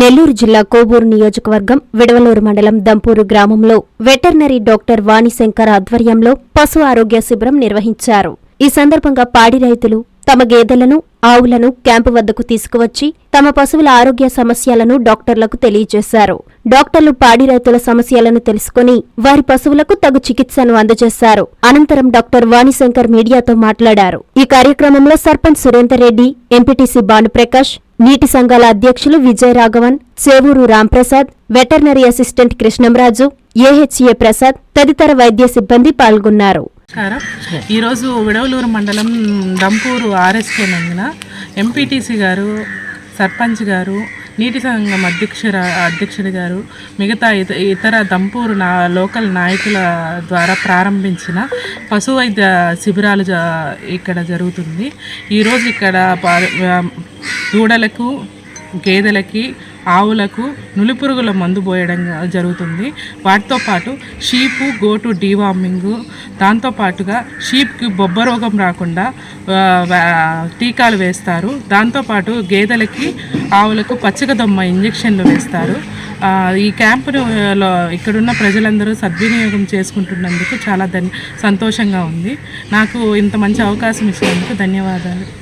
నెల్లూరు జిల్లా కోబూరు నియోజకవర్గం విడవలూరు మండలం దంపూరు గ్రామంలో వెటర్నరీ డాక్టర్ వాణిశంకర్ ఆధ్వర్యంలో పశు ఆరోగ్య శిబిరం నిర్వహించారు. ఈ సందర్భంగా పాడి రైతులు తమ గేదెలను ఆవులను క్యాంపు వద్దకు తీసుకువచ్చి తమ పశువుల ఆరోగ్య సమస్యలను డాక్టర్లకు తెలియజేశారు. డాక్టర్లు పాడి రైతుల సమస్యలను తెలుసుకుని వారి పశువులకు తగు చికిత్సను అందజేశారు. అనంతరం డాక్టర్ వాణిశంకర్ మీడియాతో మాట్లాడారు. ఈ కార్యక్రమంలో సర్పంచ్ సురేందర్ రెడ్డి ఎంపీటీసీ భానుప్రకాష్ నీటి సంఘాల అధ్యక్షులు Vijaya Raghavan Sevuru Ramprasad veterinary assistant Krishnamraju AHA Prasad తదితర వైద్య సిబ్బంది పాల్గొన్నారు. నమస్కారం. ఈరోజు విడవలూరు మండలం దంపూరు ఆర్ఎస్కే నందున ఎంపీటీసీ గారు సర్పంచ్ గారు నీటి సంఘం అధ్యక్షుర అధ్యక్షుడి గారు మిగతా ఇత- ఇతర దంపూరు నా లోకల్ నాయకుల ద్వారా ప్రారంభించిన పశు వైద్య శిబిరాలు ఇక్కడ జరుగుతుంది. ఈరోజు ఇక్కడ దూడలకు గేదెలకి ఆవులకు నులిపురుగుల మందు పోయడం జరుగుతుంది. వాటితో పాటు షీపు గోటు డీవార్మింగ్ దాంతోపాటుగా షీప్కి బొబ్బ రోగం రాకుండా టీకాలు వేస్తారు. దాంతోపాటు గేదెలకి ఆవులకు పచ్చిక దొమ్మ ఇంజెక్షన్లు వేస్తారు. ఈ క్యాంపులో ఇక్కడున్న ప్రజలందరూ సద్వినియోగం చేసుకుంటున్నందుకు చాలా ధన్య సంతోషంగా ఉంది. నాకు ఇంత మంచి అవకాశం ఇచ్చినందుకు ధన్యవాదాలు.